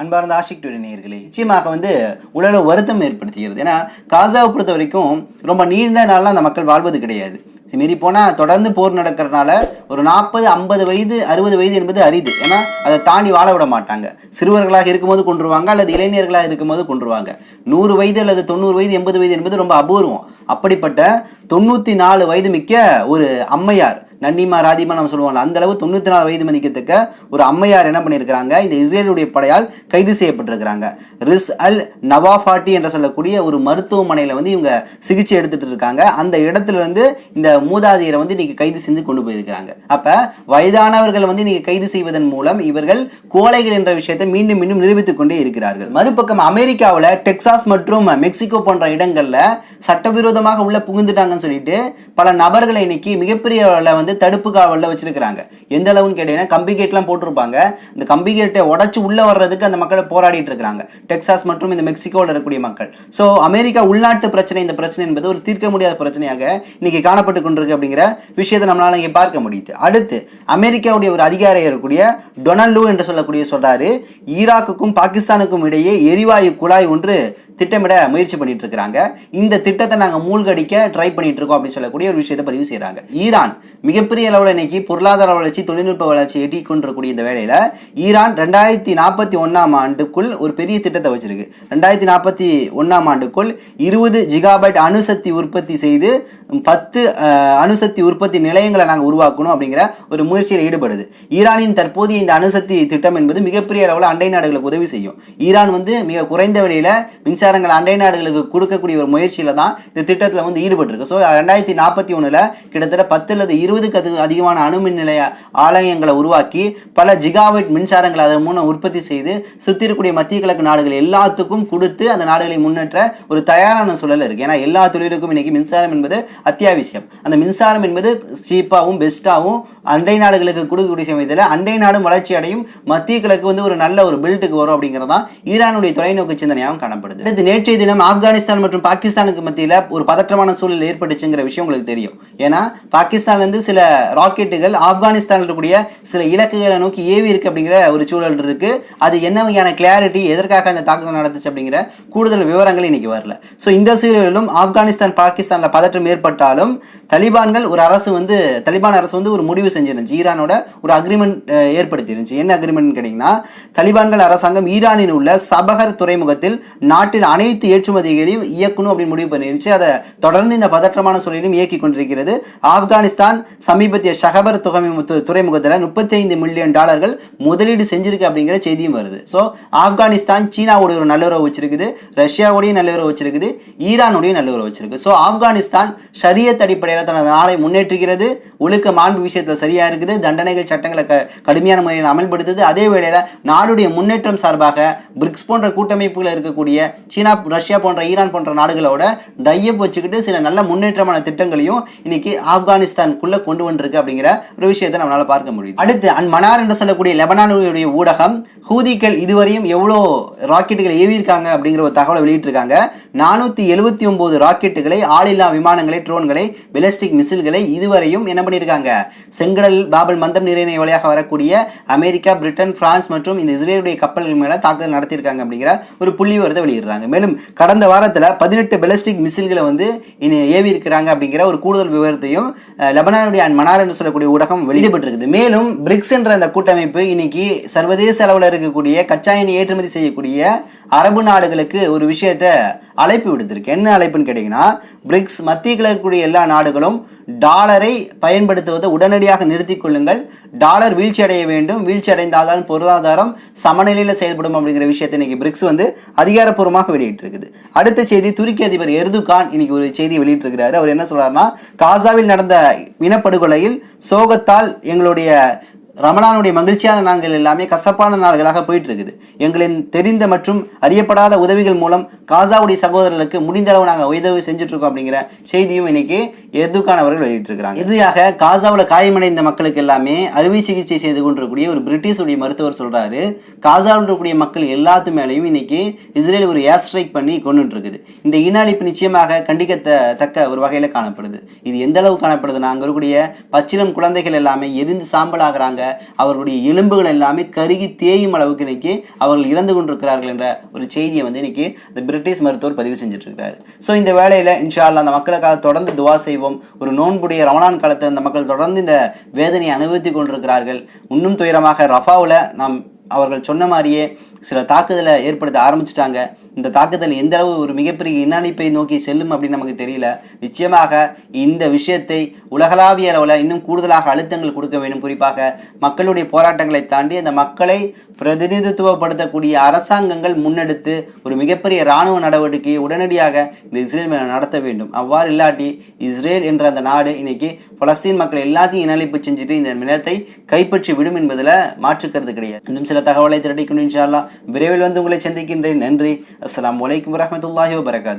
அன்பார்ந்த ஆஷிக் டுடே நேயர்களே நிச்சயமாக வந்து உடல வருத்தம் ஏற்படுத்துகிறது. ஏன்னா காசாவை பொறுத்த வரைக்கும் ரொம்ப நீண்ட நாள்லாம் அந்த மக்கள் வாழ்வது கிடையாது. மீறி போனால் தொடர்ந்து போர் நடக்கிறதுனால ஒரு நாற்பது ஐம்பது வயது அறுபது வயது என்பது அரிது. ஏன்னா அதை தாண்டி வாழ விட மாட்டாங்க. சிறுவர்களாக இருக்கும்போது கொண்டுருவாங்க அல்லது இளைஞர்களாக இருக்கும்போது கொண்டுருவாங்க நூறு வயது அல்லது தொண்ணூறு வயது எண்பது வயது என்பது ரொம்ப அபூர்வம். அப்படிப்பட்ட தொண்ணூற்றி நாலு வயது மிக்க ஒரு அம்மையார் நன்னிமா ராதிமா நம்ம சொல்லுவாங்க அந்த அளவு தொண்ணூற்றி நாலு வயது மதிக்கத்தக்க ஒரு அம்மையார் என்ன பண்ணியிருக்கிறாங்க? இந்த இஸ்ரேலுடைய படையால் கைது செய்யப்பட்டிருக்கிறாங்க. ரிஸ் அல் நவாஃபாட்டி என்று சொல்லக்கூடிய ஒரு மருத்துவமனையில் வந்து இவங்க சிகிச்சை எடுத்துட்டு இருக்காங்க. அந்த இடத்துல இருந்து இந்த மூதாதையரை வந்து இன்னைக்கு கைது செஞ்சு கொண்டு போயிருக்கிறாங்க. அப்ப வயதானவர்கள் வந்து இன்னைக்கு கைது செய்வதன் மூலம் இவர்கள் கோழைகள் என்ற விஷயத்தை மீண்டும் மீண்டும் நிரூபித்துக் கொண்டே இருக்கிறார்கள். மறுபக்கம் அமெரிக்காவில் டெக்சாஸ் மற்றும் மெக்சிகோ போன்ற இடங்களில் சட்டவிரோதமாக உள்ள புகுந்துட்டாங்கன்னு சொல்லிட்டு பல நபர்களை இன்னைக்கு மிகப்பெரிய அளவில் வந்து தடுப்பு காவலில் வச்சிருக்கிறாங்க. எந்த அளவுன்னு கேட்டீங்கன்னா கம்பி கேட்லாம் போட்டிருப்பாங்க. இந்த கம்பி கேட்டை உடச்சு உள்ள வர்றதுக்கு அந்த மக்களை போராடிட்டு இருக்கிறாங்க. டெக்சாஸ் மற்றும் இந்த மெக்சிகோவில் இருக்கக்கூடிய மக்கள். ஸோ அமெரிக்கா உள்நாட்டு பிரச்சனை இந்த பிரச்சனை என்பது ஒரு தீர்க்க முடியாத பிரச்சனையாக இன்னைக்கு காணப்பட்டு கொண்டிருக்கு அப்படிங்கிற விஷயத்தை நம்மளால இங்கே பார்க்க முடியுது. அடுத்து அமெரிக்காவுடைய ஒரு அதிகாரி இருக்கக்கூடிய டொனால்டு என்று சொல்லக்கூடிய சொல்றாரு. ஈராக்குக்கும் பாகிஸ்தானுக்கும் இடையே எரிவாயு குழாய் ஒன்று திட்டமிட முயற்சி பண்ணிட்டு இருக்கிறாங்க இந்த திட்டத்தை நாங்கள் மூழ்கடிக்க ட்ரை பண்ணிட்டு இருக்கோம் அப்படின்னு சொல்லக்கூடிய ஒரு விஷயத்தை பதிவு செய்கிறாங்க ஈரான் மிகப்பெரிய அளவில் இன்னைக்கு பொருளாதார வளர்ச்சி தொழில்நுட்ப வளர்ச்சி எட்டி கொண்டிருக்கக்கூடிய இந்த வேலையில் ஈரான் ரெண்டாயிரத்தி நாற்பத்தி ஒன்றாம் ஆண்டுக்குள் ஒரு பெரிய திட்டத்தை வச்சிருக்கு. ரெண்டாயிரத்தி நாற்பத்தி ஒன்றாம் ஆண்டுக்குள் இருபது ஜிகாபைட் அணுசக்தி உற்பத்தி செய்து பத்து அணுசக்தி உற்பத்தி நிலையங்களை நாங்கள் உருவாக்கணும் அப்படிங்கிற ஒரு முயற்சியில் ஈடுபடுது. ஈரானின் தற்போதைய இந்த அணுசக்தி திட்டம் என்பது மிகப்பெரிய அளவில் அண்டை நாடுகளுக்கு உதவி செய்யும். ஈரான் வந்து மிக குறைந்த விலையில் மின்சாரங்கள் அண்டை நாடுகளுக்கு கொடுக்கக்கூடிய ஒரு முயற்சியில் தான் இந்த திட்டத்தில் வந்து ஈடுபட்டிருக்கு. ஸோ ரெண்டாயிரத்தி நாற்பத்தி ஒன்றில் கிட்டத்தட்ட பத்து அல்லது இருபதுக்கு அது அதிகமான அணுமின் நிலைய ஆலயங்களை உருவாக்கி பல ஜிகாவைட் மின்சாரங்களை அதன் மூலம் உற்பத்தி செய்து சுற்றி இருக்கக்கூடிய மத்திய கிழக்கு நாடுகள் எல்லாத்துக்கும் கொடுத்து அந்த நாடுகளை முன்னேற்ற ஒரு தயாரான சூழல் இருக்குது ஏன்னா எல்லா தொழிலுக்கும் இன்றைக்கி மின்சாரம் என்பது அத்தியாவசியம். அந்த மின்சாரம் என்பது சீப்பாகவும் பெஸ்ட்டாகவும் அண்டை நாடுகளுக்கு கொடுக்கக்கூடிய சமயத்தில் அண்டை நாடும் வளர்ச்சி அடையும். மத்திய கிழக்கு வந்து ஒரு நல்ல ஒரு பில்ட்டுக்கு வரும் அப்படிங்கிறது தான் ஈரானுடைய தொலைநோக்கு சிந்தனையாகவும் காணப்படுது. அடுத்து நேற்றைய தினம் ஆப்கானிஸ்தான் மற்றும் பாகிஸ்தானுக்கு மத்தியில் ஒரு பதற்றமான சூழல் ஏற்பட்டுச்சுங்கிற விஷயம் உங்களுக்கு தெரியும். ஏன்னா பாகிஸ்தான்லேருந்து சில ராக்கெட்டுகள் ஆப்கானிஸ்தானில் இருக்கக்கூடிய சில இலக்குகளை நோக்கி ஏவி இருக்கு அப்படிங்கிற ஒரு சூழல் இருக்கு. அது என்ன வகையான கிளாரிட்டி எதற்காக அந்த தாக்குதல் நடந்துச்சு அப்படிங்கிற கூடுதல் விவரங்கள் இன்னைக்கு வரல. ஸோ இந்த சூழலிலும் ஆப்கானிஸ்தான் பாகிஸ்தானில் பதற்றம் ஏற்பட்டாலும் தலிபான்கள் ஒரு அரசு வந்து தலிபான் அரசு வந்து ஒரு முடிவு செஞ்சிருந்துச்சு. ஈரானோட ஒரு அக்ரிமெண்ட் ஏற்படுத்தியிருந்துச்சு என்ன அக்ரிமெண்ட் கேட்டிங்கன்னா தலிபான்கள் அரசாங்கம் ஈரானில் உள்ள சபகர் துறைமுகத்தில் நாட்டில் அனைத்து ஏற்றுமதிகளையும் இயக்கணும் அப்படின்னு முடிவு பண்ணிருந்துச்சு. அதை தொடர்ந்து இந்த பதற்றமான சூழலையும் இயக்கி கொண்டிருக்கிறது. ஆப்கானிஸ்தான் சமீபத்திய ஷஹபர் துறைமுக துறைமுகத்தில் முப்பத்தைந்து மில்லியன் டாலர்கள் முதலீடு செஞ்சிருக்கு அப்படிங்கிற செய்தியும் வருது. ஸோ ஆப்கானிஸ்தான் சீனாவோட ஒரு நல்லுறவு வச்சிருக்குது ரஷ்யாவோடய நல்லுறவு வச்சிருக்குது ஈரானோடய நல்லுறவு வச்சிருக்கு. ஸோ ஆப்கானிஸ்தான் ஷரியத் அடிப்படையில் தனது நாளை முன்னேற்றுகிறது. ஒழுக்க மாண்பு விஷயத்தில் சரியாக இருக்குது தண்டனைகள் சட்டங்களை க கடுமையான முறையில் அமல்படுத்துது. அதே வேளையில் நாடுடைய முன்னேற்றம் சார்பாக பிரிக்ஸ் போன்ற கூட்டமைப்புகள் இருக்கக்கூடிய சீனா ரஷ்யா போன்ற ஈரான் போன்ற நாடுகளோட டையப் வச்சுக்கிட்டு சில நல்ல முன்னேற்றமான திட்டங்களையும் இன்னைக்கு ஆப்கானிஸ்தானுக்குள்ளே கொண்டு வந்திருக்கு அப்படிங்கிற ஒரு விஷயத்தை நம்மளால் பார்க்க முடியுது. அடுத்து அன் மனார் என்று சொல்லக்கூடிய லெபனானுடைய ஊடகம் ஹூதிக்கள் இதுவரையும் எவ்வளோ ராக்கெட்டுகள் ஏவியிருக்காங்க அப்படிங்கிற ஒரு தகவலை வெளியிட்டிருக்காங்க. நானூற்றி எழுபத்தி ஒம்பது ராக்கெட்டுகளை ஆளில்லா விமானங்களை ட்ரோன்களை பெலஸ்டிக் மிசில்களை இதுவரையும் என்ன பண்ணியிருக்காங்க? செங்கடல் பாபல் மந்தம் நீரிணை வழியாக வரக்கூடிய அமெரிக்கா பிரிட்டன் பிரான்ஸ் மற்றும் இந்த இஸ்ரேலுடைய கப்பல்கள் மேலே தாக்குதல் நடத்தியிருக்காங்க அப்படிங்கிற ஒரு புள்ளி விவரத்தை வெளியிடுறாங்க. மேலும் கடந்த வாரத்தில் பதினெட்டு பெலஸ்டிக் மிசில்களை வந்து இனி ஏவி இருக்கிறாங்க அப்படிங்கிற ஒரு கூடுதல் விவரத்தையும் லெபனானுடைய அண்ட் மனார் என்று சொல்லக்கூடிய ஊடகம் வெளியிடப்பட்டிருக்குது. மேலும் பிரிக்ஸ் என்ற அந்த கூட்டமைப்பு இன்னைக்கு சர்வதேச அளவில் இருக்கக்கூடிய கச்சா எண்ணெய் ஏற்றுமதி செய்யக்கூடிய அரபு நாடுகளுக்கு ஒரு விஷயத்த அழைப்பு விடுத்திருக்கு. என்ன அழைப்புன்னு கேட்டிங்கன்னா பிரிக்ஸ் மத்திய கிழக்குடைய எல்லா நாடுகளும் டாலரை பயன்படுத்துவதை உடனடியாக நிறுத்திக் கொள்ளுங்கள். டாலர் வீழ்ச்சி அடைய வேண்டும். வீழ்ச்சி அடைந்தால்தான் பொருளாதாரம் சமநிலையில் செயல்படும் அப்படிங்கிற விஷயத்தை இன்னைக்கு பிரிக்ஸ் வந்து அதிகாரப்பூர்வமாக வெளியிட்டிருக்குது. அடுத்த செய்தி துருக்கி அதிபர் எர்துகான் இன்னைக்கு ஒரு செய்தி வெளியிட்டிருக்கிறாரு. அவர் என்ன சொல்கிறாருன்னா காசாவில் நடந்த இனப்படுகொலையில் சோகத்தால் எங்களுடைய ரமலானுடைய மகிழ்ச்சியான நாள்கள் எல்லாமே கசப்பான நாள்களாக போயிட்டு இருக்குது எங்களின் தெரிந்த மற்றும் அறியப்படாத உதவிகள் மூலம் காசாவுடைய சகோதரர்களுக்கு முடிந்த அளவு நாங்கள் உதவி செஞ்சுட்ருக்கோம் அப்படிங்கிற செய்தியும் இன்னைக்கு எதுக்கானவர்கள் அவர்கள் வெளியிட்டிருக்கிறாங்க. இறுதியாக காசாவில் காயமடைந்த மக்களுக்கு எல்லாமே அறுவை சிகிச்சை செய்து கொண்டிருக்கக்கூடிய ஒரு பிரிட்டிஷுடைய மருத்துவர் சொல்றாரு. காசாவில் இருக்கக்கூடிய மக்கள் எல்லாத்து மேலேயும் இன்னைக்கு இஸ்ரேல் ஒரு ஏர் ஸ்ட்ரைக் பண்ணி கொண்டுட்டு இருக்குது இந்த இன அழிப்பு நிச்சயமாக கண்டிக்கத்தக்க ஒரு வகையில் காணப்படுது. இது எந்த அளவு காணப்படுதுன்னா அங்கே இருக்கக்கூடிய பச்சிலம் குழந்தைகள் எல்லாமே எரிந்து சாம்பலாகிறாங்க. அவர்களுடைய எலும்புகள் எல்லாமே கருகி தேயும் அளவுக்கு இன்னைக்கு அவர்கள் இறந்து கொண்டிருக்கிறார்கள் என்ற ஒரு செய்தியை வந்து இன்னைக்கு இந்த பிரிட்டிஷ் மருத்துவர் பதிவு செஞ்சுட்டு இருக்கிறார் ஸோ இந்த வேலையில் இன்ஷால்லா அந்த மக்களுக்காக தொடர்ந்து துவா செய்வோம். ஒரு நோன்புடைய ரமணான் காலத்தில் அந்த மக்கள் தொடர்ந்து இந்த வேதனையை அனுபவித்து கொண்டிருக்கிறார்கள். இன்னும் துயரமாக ரஃபாவில் நாம் அவர்கள் சொன்ன மாதிரியே சில தாக்குதலை ஏற்படுத்த ஆரம்பிச்சிட்டாங்க. இந்த தாக்குதல் எந்த அளவு ஒரு மிகப்பெரிய இனஅழிப்பை நோக்கி செல்லும் அப்படின்னு நமக்கு தெரியல. நிச்சயமாக இந்த விஷயத்தை உலகளாவிய அளவில் இன்னும் கூடுதலாக அழுத்தங்கள் கொடுக்க வேண்டும். குறிப்பாக மக்களுடைய போராட்டங்களை தாண்டி அந்த மக்களை பிரதிநிதித்துவப்படுத்தக்கூடிய அரசாங்கங்கள் முன்னெடுத்து ஒரு மிகப்பெரிய இராணுவ நடவடிக்கையை உடனடியாக இந்த இஸ்ரேல் மேலே நடத்த வேண்டும். அவ்வாறு இல்லாட்டி இஸ்ரேல் என்ற அந்த நாடு இன்னைக்கு பலஸ்தீன் மக்கள் எல்லாத்தையும் இனழிப்பு செஞ்சுட்டு இந்த நிலத்தை கைப்பற்றி விடும் என்பதில் மாற்றுக்கிறது கிடையாது. இன்னும் சில தகவலை திரட்டிக்கணும் இன்ஷா அல்லாஹ் விரைவில் வந்து உங்களை சந்திக்கின்றேன். நன்றி. அஸ்லாம் வலைக்கம் வரமத்துல்லாஹி வரகாத்